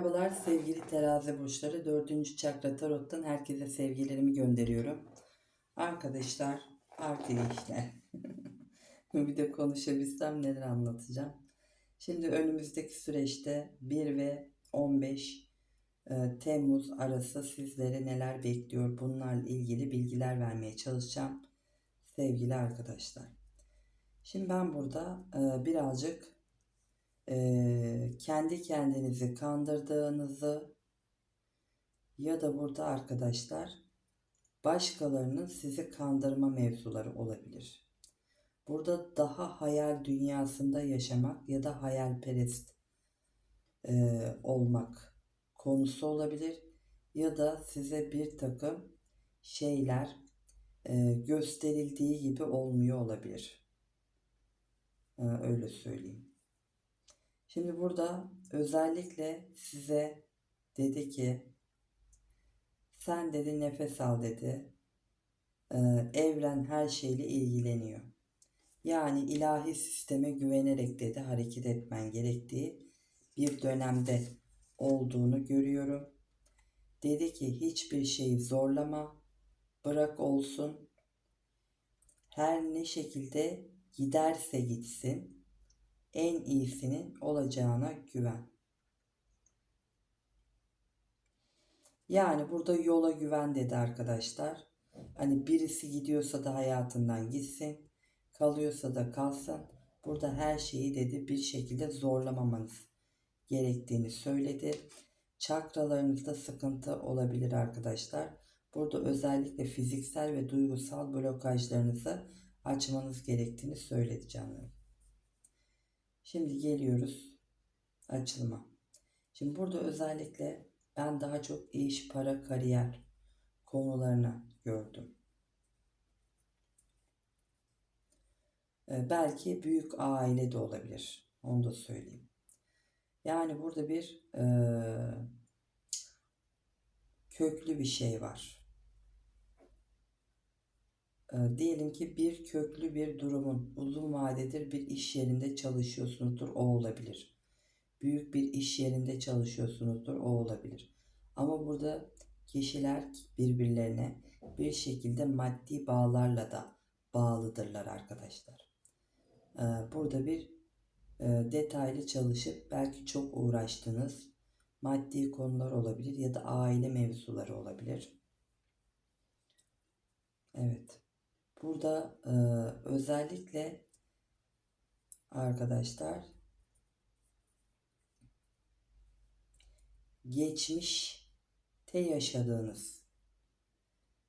Merhabalar sevgili terazi burçları. Dördüncü çakra tarottan herkese sevgilerimi gönderiyorum. Arkadaşlar arkadaşlar bir de konuşabilsem neler anlatacağım. Şimdi önümüzdeki süreçte 1 ve 15 e, Temmuz arası sizlere neler bekliyor bunlarla ilgili bilgiler vermeye çalışacağım sevgili arkadaşlar. Şimdi ben burada e, birazcık e, kendi kendinizi kandırdığınızı ya da burada arkadaşlar başkalarının sizi kandırma mevzuları olabilir. Burada daha hayal dünyasında yaşamak ya da hayalperest e, olmak konusu olabilir ya da size bir takım şeyler e, gösterildiği gibi olmuyor olabilir. E, öyle söyleyeyim. Şimdi burada özellikle size dedi ki sen dedi nefes al dedi. Ee, evren her şeyle ilgileniyor. Yani ilahi sisteme güvenerek dedi hareket etmen gerektiği bir dönemde olduğunu görüyorum. Dedi ki hiçbir şeyi zorlama, bırak olsun. Her ne şekilde giderse gitsin en iyisinin olacağına güven. Yani burada yola güven dedi arkadaşlar. Hani birisi gidiyorsa da hayatından gitsin, kalıyorsa da kalsın. Burada her şeyi dedi bir şekilde zorlamamanız gerektiğini söyledi. Çakralarınızda sıkıntı olabilir arkadaşlar. Burada özellikle fiziksel ve duygusal blokajlarınızı açmanız gerektiğini söyledi canlarım. Şimdi geliyoruz açılıma. Şimdi burada özellikle ben daha çok iş, para, kariyer konularını gördüm. Ee, belki büyük aile de olabilir. Onu da söyleyeyim. Yani burada bir e, köklü bir şey var. Ee, diyelim ki bir köklü bir durumun uzun vadedir bir iş yerinde çalışıyorsunuzdur o olabilir. Büyük bir iş yerinde çalışıyorsunuzdur o olabilir. Ama burada kişiler birbirlerine bir şekilde maddi bağlarla da bağlıdırlar arkadaşlar. Ee, burada bir e, detaylı çalışıp belki çok uğraştığınız maddi konular olabilir ya da aile mevzuları olabilir. Evet. Burada e, özellikle arkadaşlar geçmişte yaşadığınız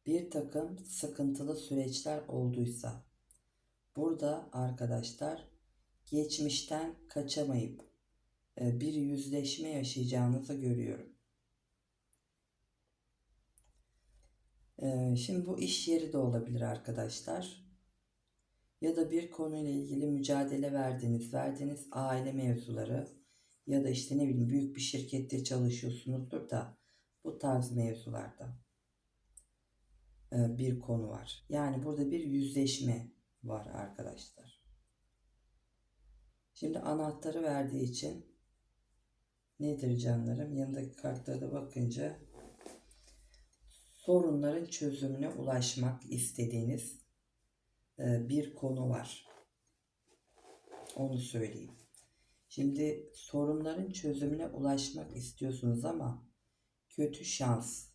bir takım sıkıntılı süreçler olduysa burada arkadaşlar geçmişten kaçamayıp e, bir yüzleşme yaşayacağınızı görüyorum. Ee, şimdi bu iş yeri de olabilir arkadaşlar. Ya da bir konuyla ilgili mücadele verdiğiniz, verdiğiniz aile mevzuları ya da işte ne bileyim büyük bir şirkette çalışıyorsunuzdur da bu tarz mevzularda e, bir konu var. Yani burada bir yüzleşme var arkadaşlar. Şimdi anahtarı verdiği için nedir canlarım? Yanındaki kartlara da bakınca sorunların çözümüne ulaşmak istediğiniz e, bir konu var. Onu söyleyeyim. Şimdi sorunların çözümüne ulaşmak istiyorsunuz ama kötü şans,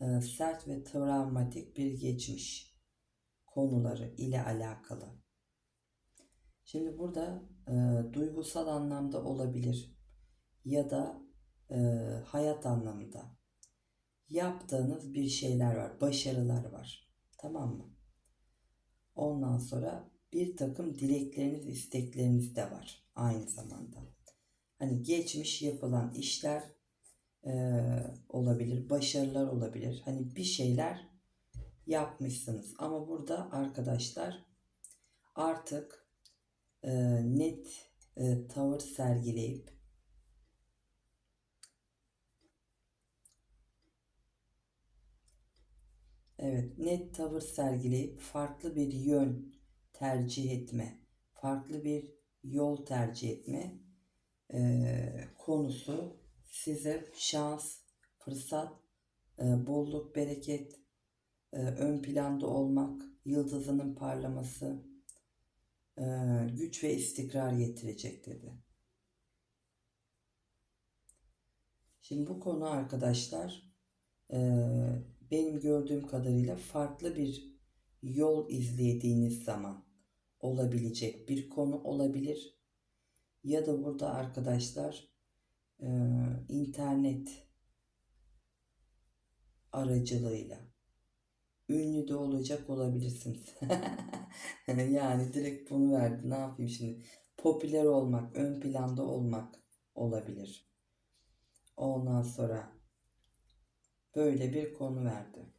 e, sert ve travmatik bir geçmiş konuları ile alakalı. Şimdi burada e, duygusal anlamda olabilir ya da e, hayat anlamında yaptığınız bir şeyler var, başarılar var. Tamam mı? Ondan sonra bir takım dilekleriniz, istekleriniz de var aynı zamanda. Hani geçmiş yapılan işler e, olabilir, başarılar olabilir. Hani bir şeyler yapmışsınız. Ama burada arkadaşlar artık e, net e, tavır sergileyip Evet, net tavır sergileyip farklı bir yön tercih etme, farklı bir yol tercih etme e, konusu size şans, fırsat, e, bolluk, bereket, e, ön planda olmak, yıldızının parlaması, e, güç ve istikrar getirecek dedi. Şimdi bu konu arkadaşlar e, benim gördüğüm kadarıyla farklı bir yol izlediğiniz zaman olabilecek bir konu olabilir. Ya da burada arkadaşlar e, internet aracılığıyla ünlü de olacak olabilirsiniz. yani direkt bunu verdi. Ne yapayım şimdi? Popüler olmak, ön planda olmak olabilir. Ondan sonra böyle bir konu verdi.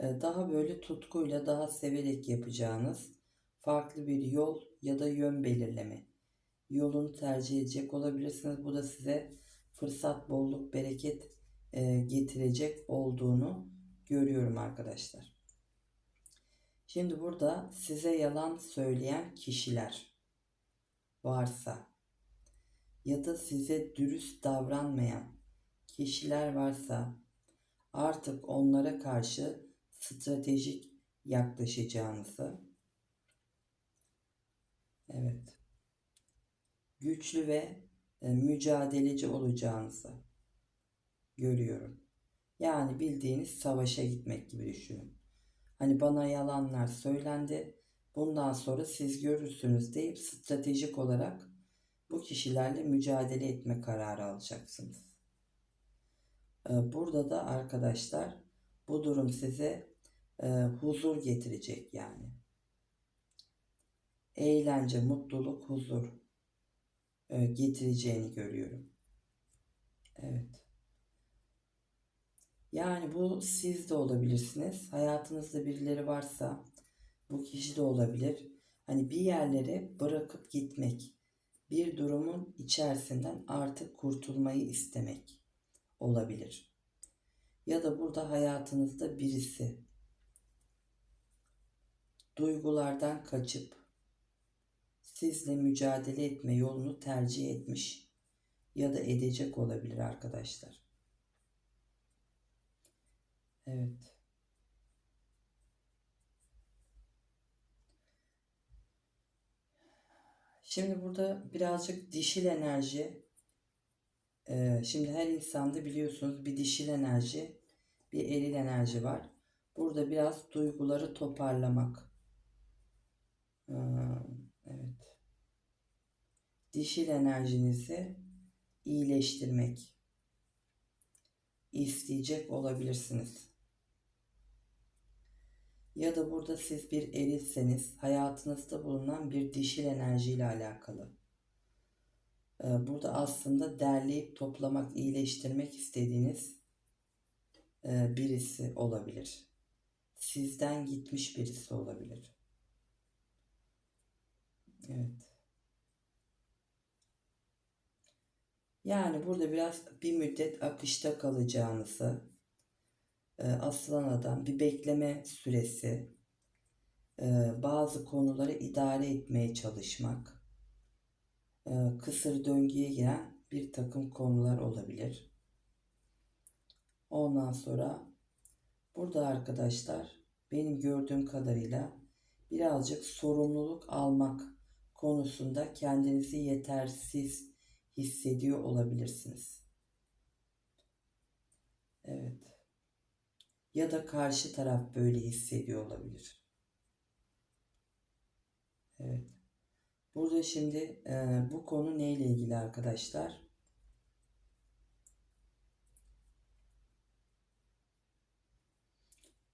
Ee, Daha böyle tutkuyla, daha severek yapacağınız farklı bir yol ya da yön belirleme. Yolunu tercih edecek olabilirsiniz. Bu da size fırsat, bolluk, bereket e, getirecek olduğunu görüyorum arkadaşlar. Şimdi burada size yalan söyleyen kişiler varsa ya da size dürüst davranmayan kişiler varsa artık onlara karşı stratejik yaklaşacağınızı evet güçlü ve e, mücadeleci olacağınızı görüyorum. Yani bildiğiniz savaşa gitmek gibi düşünün. Hani bana yalanlar söylendi. Bundan sonra siz görürsünüz deyip stratejik olarak bu kişilerle mücadele etme kararı alacaksınız. Ee, Burada da arkadaşlar bu durum size e, huzur getirecek yani. Eğlence, mutluluk, huzur e, getireceğini görüyorum. Evet. Yani bu siz de olabilirsiniz. Hayatınızda birileri varsa bu kişi de olabilir. Hani bir yerlere bırakıp gitmek, bir durumun içerisinden artık kurtulmayı istemek olabilir. Ya da burada hayatınızda birisi duygulardan kaçıp sizle mücadele etme yolunu tercih etmiş ya da edecek olabilir arkadaşlar. Evet. Şimdi burada birazcık dişil enerji. Ee, şimdi her insanda biliyorsunuz bir dişil enerji, bir eril enerji var. Burada biraz duyguları toparlamak. Ee, evet. Dişil enerjinizi iyileştirmek isteyecek olabilirsiniz. Ya da burada siz bir erilseniz hayatınızda bulunan bir dişil enerjiyle alakalı. Ee, Burada aslında derleyip toplamak, iyileştirmek istediğiniz e, birisi olabilir. Sizden gitmiş birisi olabilir. Evet. Yani burada biraz bir müddet akışta kalacağınızı, e, asılan adam bir bekleme süresi, e, bazı konuları idare etmeye çalışmak, kısır döngüye giren bir takım konular olabilir. Ondan sonra burada arkadaşlar benim gördüğüm kadarıyla birazcık sorumluluk almak konusunda kendinizi yetersiz hissediyor olabilirsiniz. Evet. Ya da karşı taraf böyle hissediyor olabilir. Evet. Burada şimdi e, bu konu neyle ilgili arkadaşlar?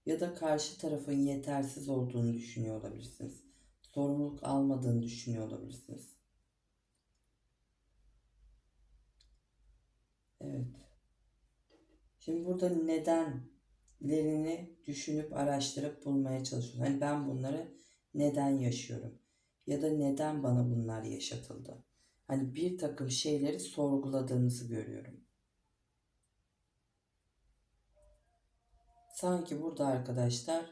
Ya da karşı tarafın yetersiz olduğunu düşünüyor olabilirsiniz. Sorumluluk almadığını düşünüyor olabilirsiniz. Evet. Şimdi burada nedenlerini düşünüp araştırıp bulmaya çalışıyorum. Hani ben bunları neden yaşıyorum? Ya da neden bana bunlar yaşatıldı? Hani bir takım şeyleri sorguladığınızı görüyorum. Sanki burada arkadaşlar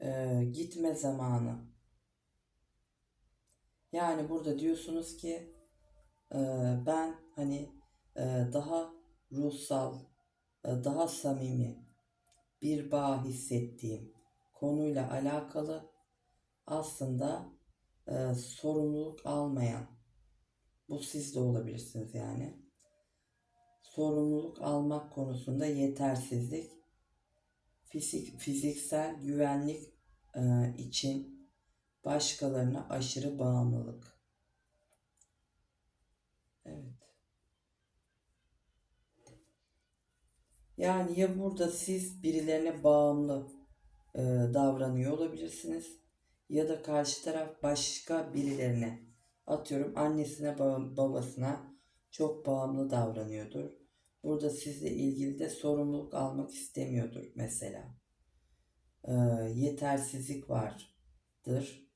e, gitme zamanı. Yani burada diyorsunuz ki e, ben hani e, daha ruhsal, e, daha samimi bir bağ hissettiğim konuyla alakalı aslında e, sorumluluk almayan, bu siz de olabilirsiniz yani. Sorumluluk almak konusunda yetersizlik, fizik, fiziksel güvenlik e, için başkalarına aşırı bağımlılık. Evet. Yani ya burada siz birilerine bağımlı e, davranıyor olabilirsiniz ya da karşı taraf başka birilerine atıyorum annesine ba- babasına çok bağımlı davranıyordur. Burada sizle ilgili de sorumluluk almak istemiyordur mesela. E, yetersizlik vardır.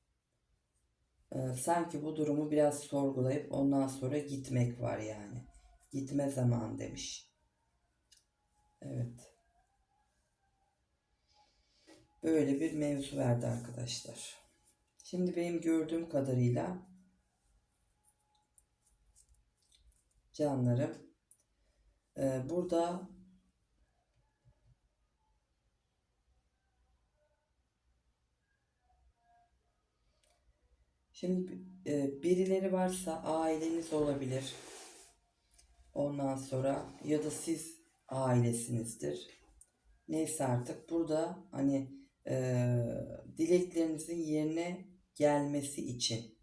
E, sanki bu durumu biraz sorgulayıp ondan sonra gitmek var yani. Gitme zaman demiş. Evet. Böyle bir mevzu verdi arkadaşlar. Şimdi benim gördüğüm kadarıyla canlarım e, burada şimdi e, birileri varsa aileniz olabilir. Ondan sonra ya da siz ailesinizdir. Neyse artık burada hani e, dileklerinizin yerine gelmesi için,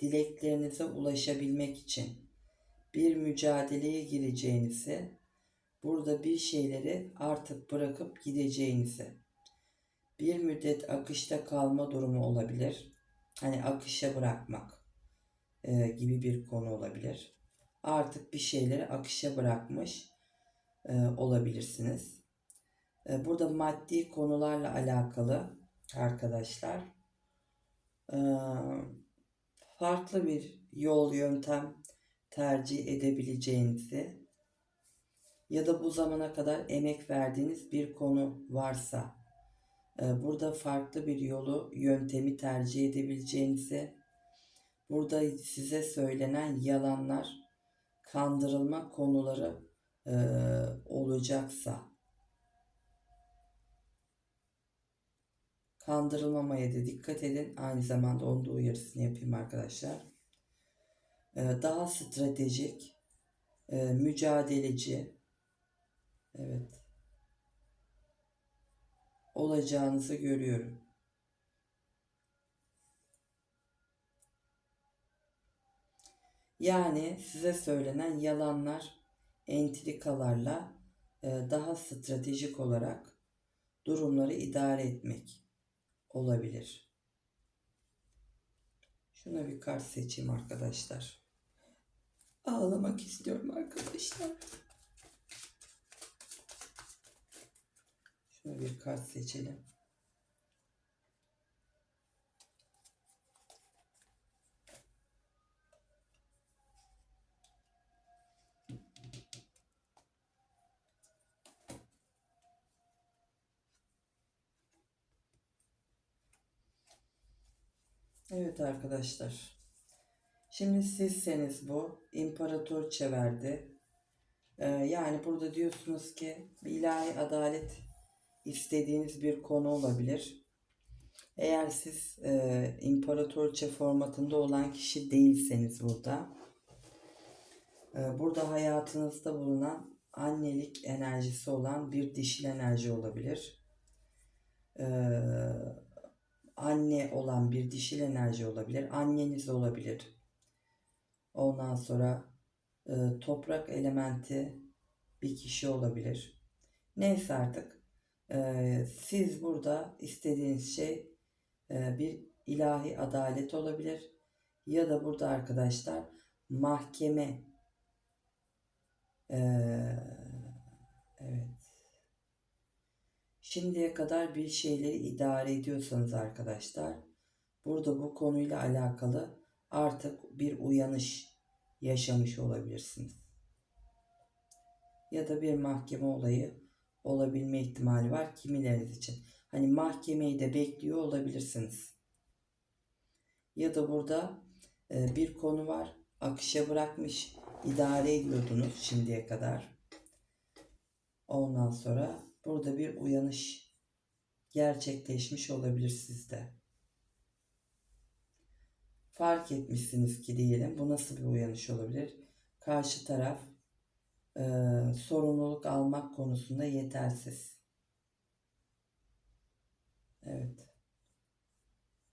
dileklerinize ulaşabilmek için bir mücadeleye gireceğinizi, burada bir şeyleri artık bırakıp gideceğinizi, bir müddet akışta kalma durumu olabilir. Hani akışa bırakmak e, gibi bir konu olabilir. Artık bir şeyleri akışa bırakmış e, olabilirsiniz. E, burada maddi konularla alakalı arkadaşlar farklı bir yol yöntem tercih edebileceğinizi ya da bu zamana kadar emek verdiğiniz bir konu varsa burada farklı bir yolu yöntemi tercih edebileceğinizi burada size söylenen yalanlar kandırılma konuları olacaksa kandırılmamaya da dikkat edin. Aynı zamanda onun da uyarısını yapayım arkadaşlar. E, daha stratejik, e, mücadeleci, evet, olacağınızı görüyorum. Yani size söylenen yalanlar entrikalarla e, daha stratejik olarak durumları idare etmek olabilir. Şuna bir kart seçeyim arkadaşlar. Ağlamak istiyorum arkadaşlar. Şuna bir kart seçelim. Evet arkadaşlar. Şimdi sizseniz bu. İmparator verdi. Ee, yani burada diyorsunuz ki bir ilahi adalet istediğiniz bir konu olabilir. Eğer siz e, imparatorça formatında olan kişi değilseniz burada. E, burada hayatınızda bulunan annelik enerjisi olan bir dişil enerji olabilir. Eee anne olan bir dişil enerji olabilir. Anneniz olabilir. Ondan sonra e, toprak elementi bir kişi olabilir. Neyse artık e, siz burada istediğiniz şey e, bir ilahi adalet olabilir. Ya da burada arkadaşlar mahkeme e, evet Şimdiye kadar bir şeyleri idare ediyorsanız arkadaşlar, burada bu konuyla alakalı artık bir uyanış yaşamış olabilirsiniz. Ya da bir mahkeme olayı olabilme ihtimali var kimileriniz için. Hani mahkemeyi de bekliyor olabilirsiniz. Ya da burada e, bir konu var akışa bırakmış idare ediyordunuz şimdiye kadar. Ondan sonra burada bir uyanış gerçekleşmiş olabilir sizde. Fark etmişsiniz ki diyelim bu nasıl bir uyanış olabilir? Karşı taraf e, sorumluluk almak konusunda yetersiz. Evet.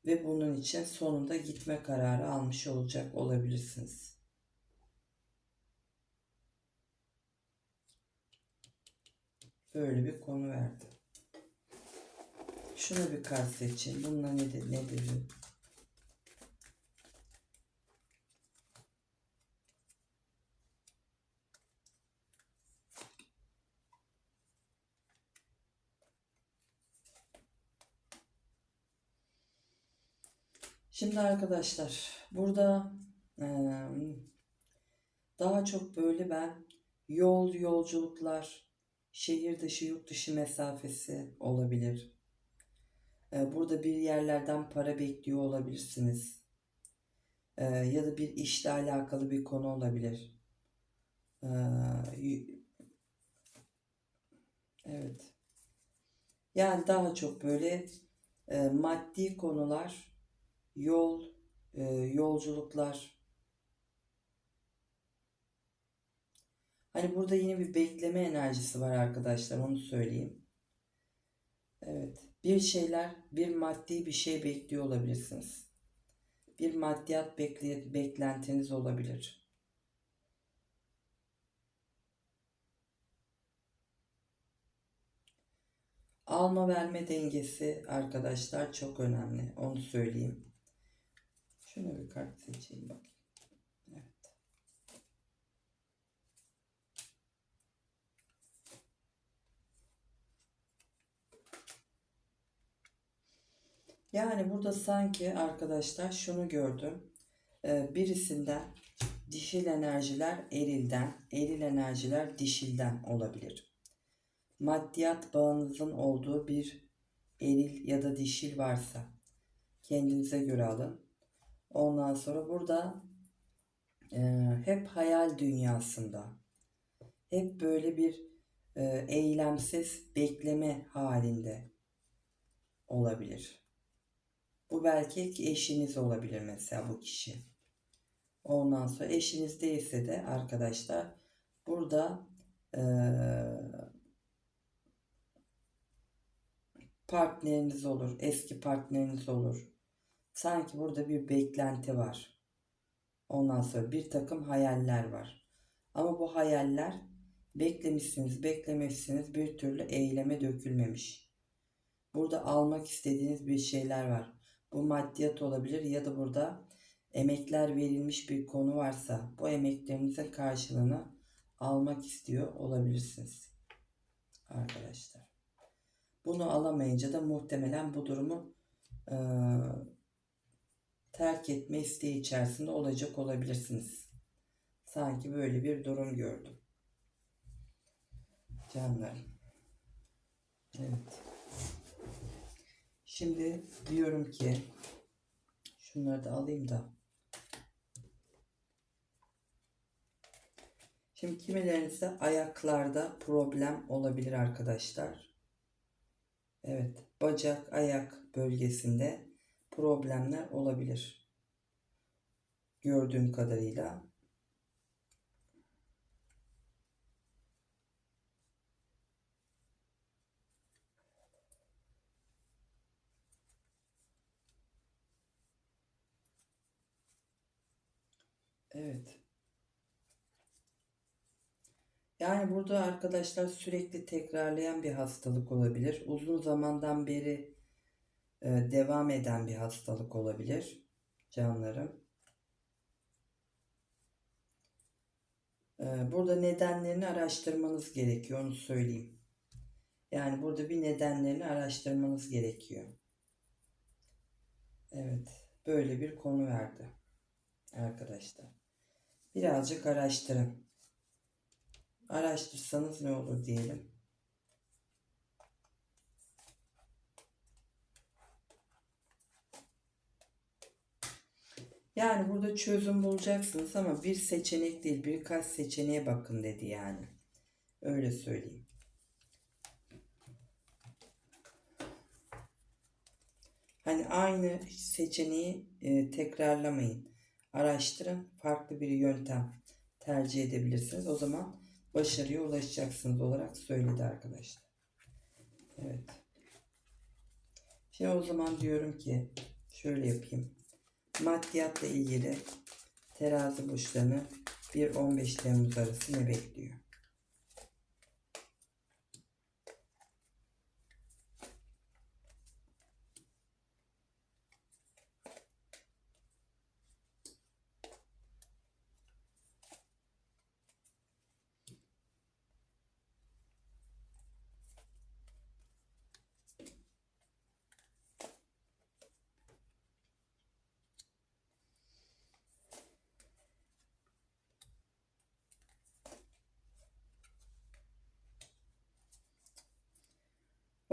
Ve bunun için sonunda gitme kararı almış olacak olabilirsiniz. Böyle bir konu verdi. Şuna bir kart seçeyim. Bununla ne, de, ne dedi? Şimdi arkadaşlar burada eee, daha çok böyle ben yol yolculuklar, şehir dışı yurt dışı mesafesi olabilir. Eee, burada bir yerlerden para bekliyor olabilirsiniz. Eee, ya da bir işle alakalı bir konu olabilir. Eee, y- evet. Yani daha çok böyle e, maddi konular, yol, e, yolculuklar. Hani burada yine bir bekleme enerjisi var arkadaşlar, onu söyleyeyim. Evet, bir şeyler, bir maddi bir şey bekliyor olabilirsiniz. Bir maddiyat bekle, beklentiniz olabilir. Alma verme dengesi arkadaşlar çok önemli. Onu söyleyeyim. Şuna bir kart seçeyim bakayım. Evet. Yani burada sanki arkadaşlar şunu gördüm. Ee, birisinden dişil enerjiler erilden, eril enerjiler dişilden olabilir. Maddiyat bağınızın olduğu bir eril ya da dişil varsa kendinize göre alın. Ondan sonra burada e, hep hayal dünyasında, hep böyle bir e, eylemsiz bekleme halinde olabilir. Bu belki eşiniz olabilir mesela bu kişi. Ondan sonra eşiniz değilse de arkadaşlar burada e, partneriniz olur, eski partneriniz olur. Sanki burada bir beklenti var. Ondan sonra bir takım hayaller var. Ama bu hayaller beklemişsiniz, beklemişsiniz bir türlü eyleme dökülmemiş. Burada almak istediğiniz bir şeyler var. Bu maddiyat olabilir ya da burada emekler verilmiş bir konu varsa bu emeklerinizin karşılığını almak istiyor olabilirsiniz. Arkadaşlar. Bunu alamayınca da muhtemelen bu durumu e, terk etme isteği içerisinde olacak olabilirsiniz. Sanki böyle bir durum gördüm. Canlarım. Evet. Şimdi diyorum ki şunları da alayım da. Şimdi kimilerinizde ayaklarda problem olabilir arkadaşlar. Evet, bacak, ayak bölgesinde problemler olabilir. Gördüğüm kadarıyla. Evet. Yani burada arkadaşlar sürekli tekrarlayan bir hastalık olabilir. Uzun zamandan beri e, devam eden bir hastalık olabilir canlarım. E, burada nedenlerini araştırmanız gerekiyor onu söyleyeyim. Yani burada bir nedenlerini araştırmanız gerekiyor. Evet, böyle bir konu verdi arkadaşlar birazcık araştırın. Araştırsanız ne olur diyelim. Yani burada çözüm bulacaksınız ama bir seçenek değil birkaç seçeneğe bakın dedi yani. Öyle söyleyeyim. Hani aynı seçeneği e, tekrarlamayın. Araştırın. Farklı bir yöntem tercih edebilirsiniz. O zaman başarıya ulaşacaksınız olarak söyledi arkadaşlar. Evet. Şimdi o zaman diyorum ki şöyle yapayım. Maddiyatla ilgili terazi burçlarını 1-15 Temmuz arası ne bekliyor?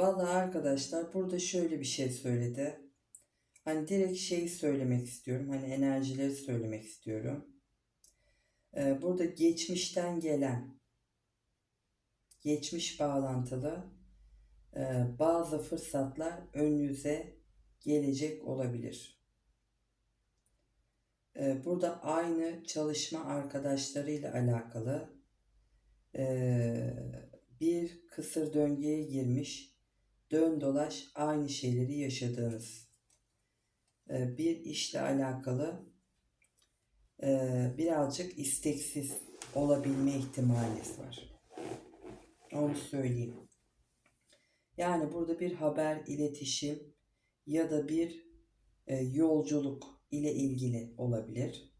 Vallahi arkadaşlar burada şöyle bir şey söyledi. Hani direkt şeyi söylemek istiyorum. Hani enerjileri söylemek istiyorum. Ee, burada geçmişten gelen, geçmiş bağlantılı e, bazı fırsatlar önünüze gelecek olabilir. Ee, burada aynı çalışma arkadaşlarıyla alakalı e, bir kısır döngüye girmiş, dön dolaş aynı şeyleri yaşadığınız e, bir işle alakalı e, birazcık isteksiz olabilme ihtimaliniz var. Onu söyleyeyim. Yani burada bir haber, iletişim ya da bir e, yolculuk ile ilgili olabilir.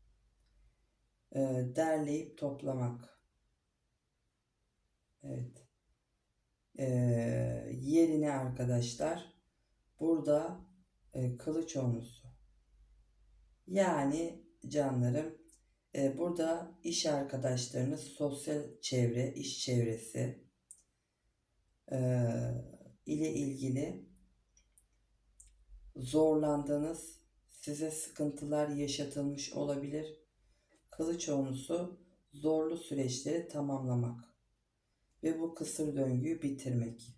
E, derleyip toplamak. Evet. Yerine arkadaşlar burada e, kılıç onlusu. Yani canlarım e, burada iş arkadaşlarınız, sosyal çevre, iş çevresi e, ile ilgili zorlandığınız, size sıkıntılar yaşatılmış olabilir. Kılıç onlusu zorlu süreçleri tamamlamak ve bu kısır döngüyü bitirmek.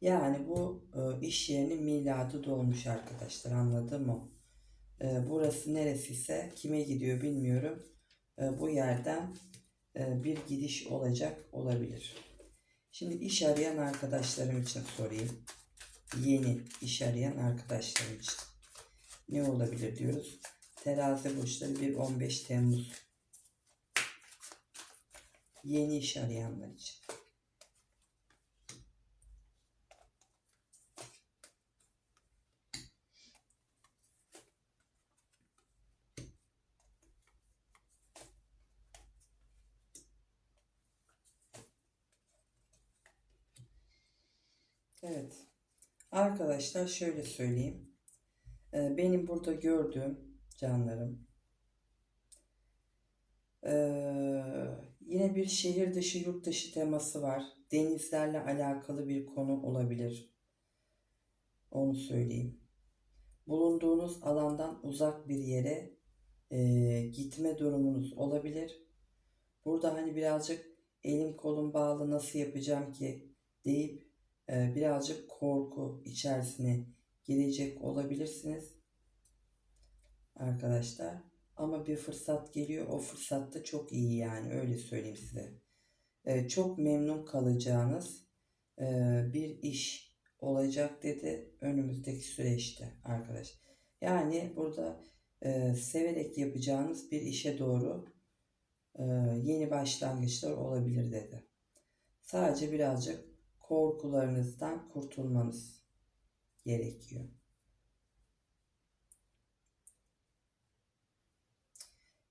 Yani bu e, iş yerinin miladı dolmuş arkadaşlar anladın mı? E, burası neresiyse kime gidiyor bilmiyorum. E, bu yerden e, bir gidiş olacak olabilir. Şimdi iş arayan arkadaşlarım için sorayım. Yeni iş arayan arkadaşlarım için. Ne olabilir diyoruz. Terazi burçları 1-15 Temmuz. Yeni iş arayanlar için. Evet. Arkadaşlar şöyle söyleyeyim. Ee, benim burada gördüğüm canlarım. Yine bir şehir dışı yurt dışı teması var. Denizlerle alakalı bir konu olabilir. Onu söyleyeyim. Bulunduğunuz alandan uzak bir yere e, gitme durumunuz olabilir. Burada hani birazcık elim kolum bağlı nasıl yapacağım ki deyip e, birazcık korku içerisine girecek olabilirsiniz arkadaşlar. Ama bir fırsat geliyor. O fırsat da çok iyi yani öyle söyleyeyim size. E, çok memnun kalacağınız e, bir iş olacak dedi önümüzdeki süreçte arkadaş. Yani burada e, severek yapacağınız bir işe doğru e, yeni başlangıçlar olabilir dedi. Sadece birazcık korkularınızdan kurtulmanız gerekiyor.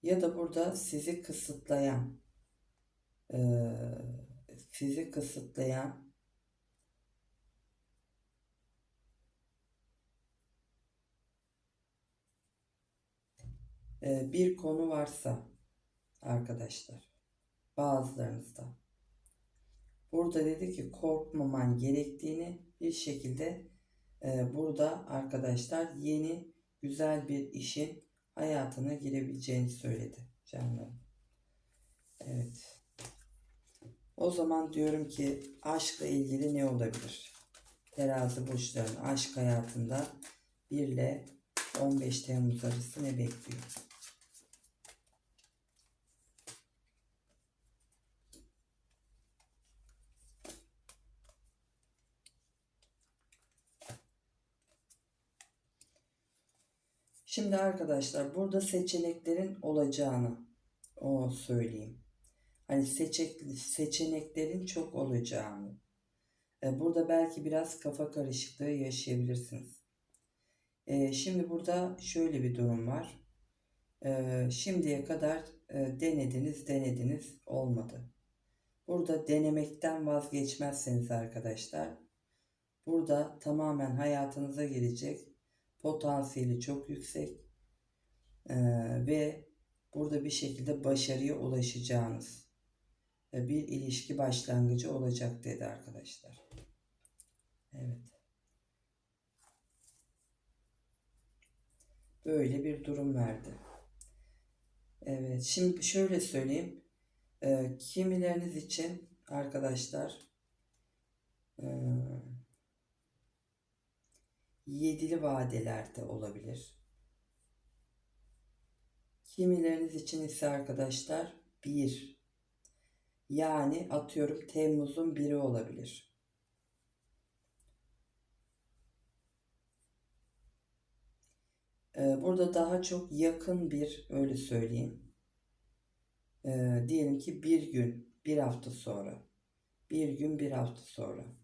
Ya da burada sizi kısıtlayan, e, sizi kısıtlayan e, bir konu varsa arkadaşlar bazılarınızda. Burada dedi ki korkmaman gerektiğini bir şekilde e, burada arkadaşlar yeni güzel bir işin hayatına girebileceğini söyledi canlarım. Evet. O zaman diyorum ki aşkla ilgili ne olabilir? Terazi burçlarının aşk hayatında 1 ile 15 Temmuz arası ne bekliyor? Şimdi arkadaşlar burada seçeneklerin olacağını o söyleyeyim. Hani seçek, seçeneklerin çok olacağını. E, Burada belki biraz kafa karışıklığı yaşayabilirsiniz. E, Şimdi burada şöyle bir durum var. E, Şimdiye kadar denediniz denediniz olmadı. Burada denemekten vazgeçmezseniz arkadaşlar burada tamamen hayatınıza girecek potansiyeli çok yüksek e, ve burada bir şekilde başarıya ulaşacağınız e, bir ilişki başlangıcı olacak dedi arkadaşlar. Evet. Böyle bir durum verdi. Evet. Şimdi şöyle söyleyeyim. E, kimileriniz için arkadaşlar e, yedili vadelerde olabilir. Kimileriniz için ise arkadaşlar bir yani atıyorum Temmuz'un biri olabilir. Ee, Burada daha çok yakın bir öyle söyleyeyim. Ee, diyelim ki bir gün, bir hafta sonra. Bir gün, bir hafta sonra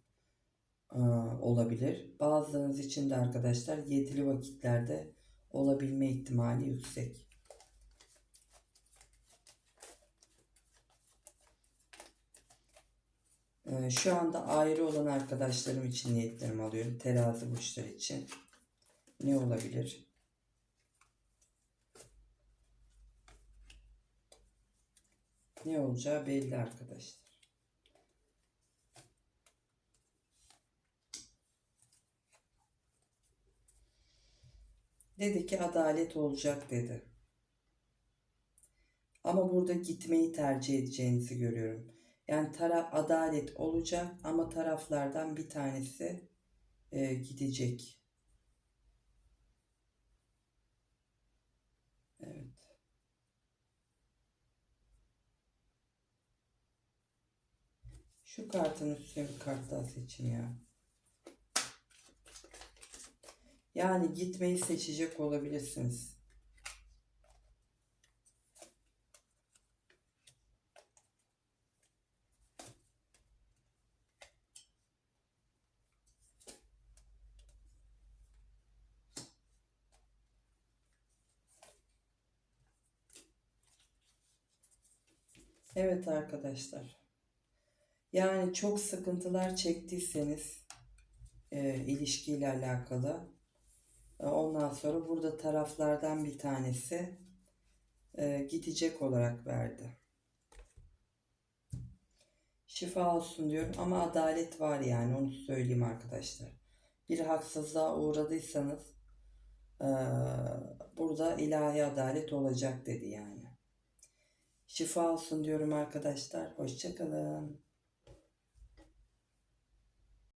olabilir. Bazılarınız için de arkadaşlar yedili vakitlerde olabilme ihtimali yüksek. Ee, Şu anda ayrı olan arkadaşlarım için niyetlerimi alıyorum. Terazi burçları için. Ne olabilir? Ne olacağı belli arkadaşlar. Dedi ki adalet olacak dedi. Ama burada gitmeyi tercih edeceğinizi görüyorum. Yani taraf adalet olacak ama taraflardan bir tanesi e, gidecek. Evet. Şu kartın üstüne bir kart daha seçeyim ya. Yani gitmeyi seçecek olabilirsiniz. Evet arkadaşlar. Yani çok sıkıntılar çektiyseniz e, ilişkiyle alakalı ondan sonra burada taraflardan bir tanesi e, gidecek olarak verdi. Şifa olsun diyorum ama adalet var yani onu söyleyeyim arkadaşlar. Bir haksızlığa uğradıysanız e, burada ilahi adalet olacak dedi yani. Şifa olsun diyorum arkadaşlar. Hoşçakalın.